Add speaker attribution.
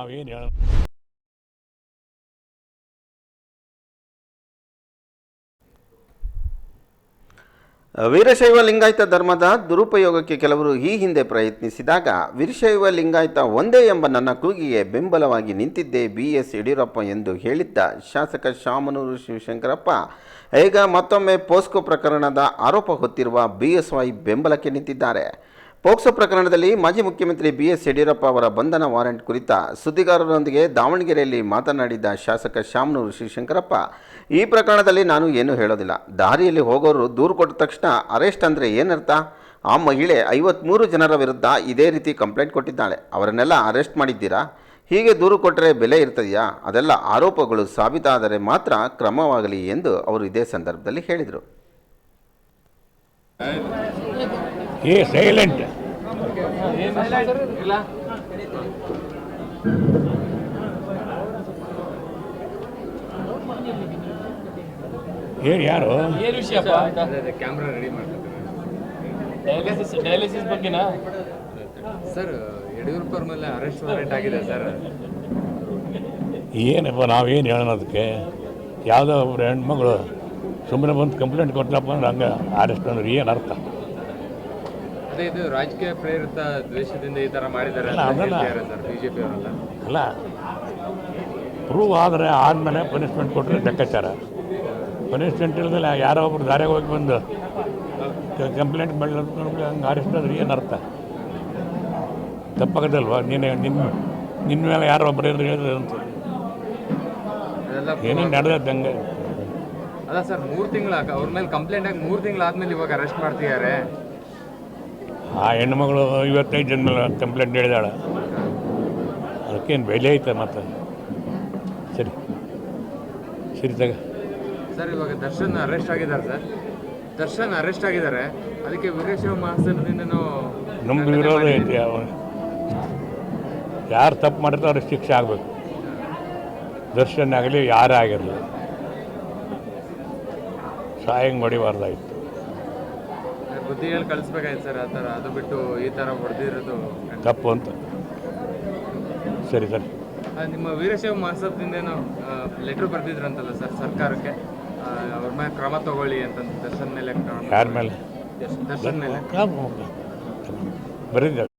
Speaker 1: ನಾವೇನು ಹೇಳ
Speaker 2: ವೀರಶೈವ ಲಿಂಗಾಯತ ಧರ್ಮದ ದುರುಪಯೋಗಕ್ಕೆ ಕೆಲವರು ಈ ಹಿಂದೆ ಪ್ರಯತ್ನಿಸಿದಾಗ, ವೀರಶೈವ ಲಿಂಗಾಯತ ಒಂದೇ ಎಂಬ ನನ್ನ ಕೂಗಿಗೆ ಬೆಂಬಲವಾಗಿ ನಿಂತಿದ್ದೆ ಬಿ ಎಸ್ ಯಡಿಯೂರಪ್ಪ ಎಂದು ಹೇಳಿದ್ದ ಶಾಸಕ ಶಾಮನೂರು ಶಿವಶಂಕರಪ್ಪ, ಈಗ ಮತ್ತೊಮ್ಮೆ ಪೋಸ್ಕೋ ಪ್ರಕರಣದ ಆರೋಪ ಹೊತ್ತಿರುವ ಬಿ ಎಸ್ ವೈ ಬೆಂಬಲಕ್ಕೆ ನಿಂತಿದ್ದಾರೆ. ಪೋಕ್ಸೋ ಪ್ರಕರಣದಲ್ಲಿ ಮಾಜಿ ಮುಖ್ಯಮಂತ್ರಿ ಬಿ ಎಸ್ ಯಡಿಯೂರಪ್ಪ ಅವರ ಬಂಧನ ವಾರೆಂಟ್ ಕುರಿತ ಸುದ್ದಿಗಾರರೊಂದಿಗೆ ದಾವಣಗೆರೆಯಲ್ಲಿ ಮಾತನಾಡಿದ ಶಾಸಕ ಶಾಮನೂರು ಶ್ರೀಶಂಕರಪ್ಪ, ಈ ಪ್ರಕರಣದಲ್ಲಿ ನಾನು ಏನೂ ಹೇಳೋದಿಲ್ಲ. ದಾರಿಯಲ್ಲಿ ಹೋಗೋರು ದೂರು ಕೊಟ್ಟ ತಕ್ಷಣ ಅರೆಸ್ಟ್ ಅಂದರೆ ಏನರ್ಥ? ಆ ಮಹಿಳೆ ಐವತ್ತ್ಮೂರು ಜನರ ವಿರುದ್ಧ ಇದೇ ರೀತಿ ಕಂಪ್ಲೇಂಟ್ ಕೊಟ್ಟಿದ್ದಾಳೆ. ಅವರನ್ನೆಲ್ಲ ಅರೆಸ್ಟ್ ಮಾಡಿದ್ದೀರಾ? ಹೀಗೆ ದೂರು ಕೊಟ್ಟರೆ ಬೆಲೆ ಇರ್ತದೆಯಾ? ಅದೆಲ್ಲ ಆರೋಪಗಳು ಸಾಬೀತಾದರೆ ಮಾತ್ರ ಕ್ರಮವಾಗಲಿ ಎಂದು ಅವರು ಇದೇ ಸಂದರ್ಭದಲ್ಲಿ ಹೇಳಿದರು.
Speaker 1: ಏ ಸೈಲೆಂಟ್ ಏನು ಯಾರು?
Speaker 3: ಏನು ವಿಷಯಪ್ಪ
Speaker 4: ಕ್ಯಾಮ್ರಾ ರೆಡಿ ಮಾಡ್ತಾರೆ
Speaker 3: ಡಯಾಲಿಸಿಸ್ ಡಯಾಲಿಸಿಸ್ ಬಗ್ಗೆನಾ?
Speaker 4: ಸರ್ ಯಡಿಯೂರಪ್ಪ ಅವ್ರ ಮೇಲೆ ಅರೆಸ್ಟ್ ವಾರೆಂಟ್ ಆಗಿದೆ ಸರ್.
Speaker 1: ಏನಪ್ಪ ನಾವೇನು ಹೇಳೋಣ ಅದಕ್ಕೆ? ಯಾವುದೋ ಒಬ್ಬರು ಹೆಣ್ಮಗಳು ಸುಮ್ಮನೆ ಬಂದು ಕಂಪ್ಲೇಂಟ್ ಕೊಟ್ಟಲಪ್ಪ ಅಂದ್ರೆ ಹಂಗೆ ಅರೆಸ್ಟ್ ಅಂದ್ರೆ ಏನು ಅರ್ಥ?
Speaker 4: ಅದೇ ಇದು ರಾಜಕೀಯ ಪ್ರೇರಿತ ದ್ವೇಷದಿಂದ ಈ ತರ ಮಾಡಿದ್ದಾರೆ
Speaker 1: ಅಲ್ಲ,
Speaker 4: ಅಂತ
Speaker 1: ಅದಲ್ಲ.
Speaker 4: ಹೇಳ್ತಿದ್ದಾರೆ ಸರ್ ಬಿಜೆಪಿ ಅವರೆಲ್ಲ?
Speaker 1: ಅಲ್ಲ ಪ್ರೂವ್ ಆದರೆ ಆದ್ಮೇಲೆ ಪನಿಷ್ಮೆಂಟ್ ಕೊಟ್ಟರೆ ಲೆಕ್ಕಾಚಾರ. ಪನಿಷ್ಮೆಂಟ್ ಇಲ್ಲದಲ್ಲ ಯಾರೋ ಒಬ್ರು ದಾರ್ಯಾಗ ಹೋಗಿ ಬಂದು ಕಂಪ್ಲೇಂಟ್ ಮಾಡಿ ಹಂಗೆ ಅರೆಸ್ಟ್ ಆದ್ರೆ ಏನು ಅರ್ಥ? ತಪ್ಪಾಗದಲ್ವಾ? ನೀನು ನಿಮ್ಮ ನಿನ್ನ ಮೇಲೆ ಯಾರೋ ಒಬ್ಬರು ಏನಾದ್ರು ಹೇಳಿದ್ರೆ ಅಂತ
Speaker 4: ಅದೆಲ್ಲ
Speaker 1: ಏನೇನು ಹಂಗೆ?
Speaker 4: ಅಲ್ಲ ಸರ್ ಮೂರು ತಿಂಗಳ ಅವ್ರ ಮೇಲೆ ಕಂಪ್ಲೇಂಟ್ ಆಗಿ ಮೂರು ತಿಂಗಳಾದ್ಮೇಲೆ ಇವಾಗ ಅರೆಸ್ಟ್ ಮಾಡ್ತಿದ್ದಾರೆ.
Speaker 1: ಆ ಹೆಣ್ಮಗಳು ಐವತ್ತೈದು ಜನ ಮೇಲೆ ಕಂಪ್ಲೇಂಟ್ ಹೇಳಿದಾಳೆ ಅದಕ್ಕೇನು ಬೆಲೆ ಐತೆ ಮತ್ತೆ? ಸರಿ. ಸರಿ ತಗ.
Speaker 4: ಸರ್ ಇವಾಗ ದರ್ಶನ್ ಅರೆಸ್ಟ್ ಆಗಿದ್ದಾರೆ ಸರ್. ದರ್ಶನ್ ಅರೆಸ್ಟ್ ಆಗಿದ್ದಾರೆ. ಅದಕ್ಕೆ ವೀರೇಶ್ವರ ಮಹಾಸನದಿಂದನೂ
Speaker 1: ನಮ್ದು ವಿರೋಧ ಐತಿ ಯಾರು ತಪ್ಪು ಮಾಡಿದ್ರೆ ಅವ್ರಿಗೆ ಶಿಕ್ಷೆ ಆಗಬೇಕು. ದರ್ಶನ್ ಆಗಲಿ ಯಾರೇ ಆಗಿರಲಿ. ಸಾಯಂಗ್ ಹೊಡಿಬಾರ್ದಾಯ್ತು.
Speaker 4: ಬುದ್ಧಿ ಹೇಳಿ ಕಳಿಸ್ಬೇಕಾಯ್ತು ಸರ್ ಆ ಥರ. ಅದು ಬಿಟ್ಟು ಈ ಥರ ಹೊಡೆದಿರೋದು
Speaker 1: ತಪ್ಪು ಅಂತ. ಸರಿ ಸರ್.
Speaker 4: ನಿಮ್ಮ ವೀರಶೈವ ಮಹಾಸಭದಿಂದೇನೋ ಲೆಟ್ರ್ ಬರ್ದಿದ್ರಂತಲ್ಲ ಸರ್ ಸರ್ಕಾರಕ್ಕೆ. ಅವ್ರ ಮೇಲೆ ಕ್ರಮ ತಗೊಳ್ಳಿ ಅಂತ ದರ್ಶನ್ ಮೇಲೆ ಕ್ರಮ
Speaker 1: ಯಾರ ಮೇಲೆ?
Speaker 4: ದರ್ಶನ್ ಮೇಲೆ.
Speaker 1: ಬರೀದ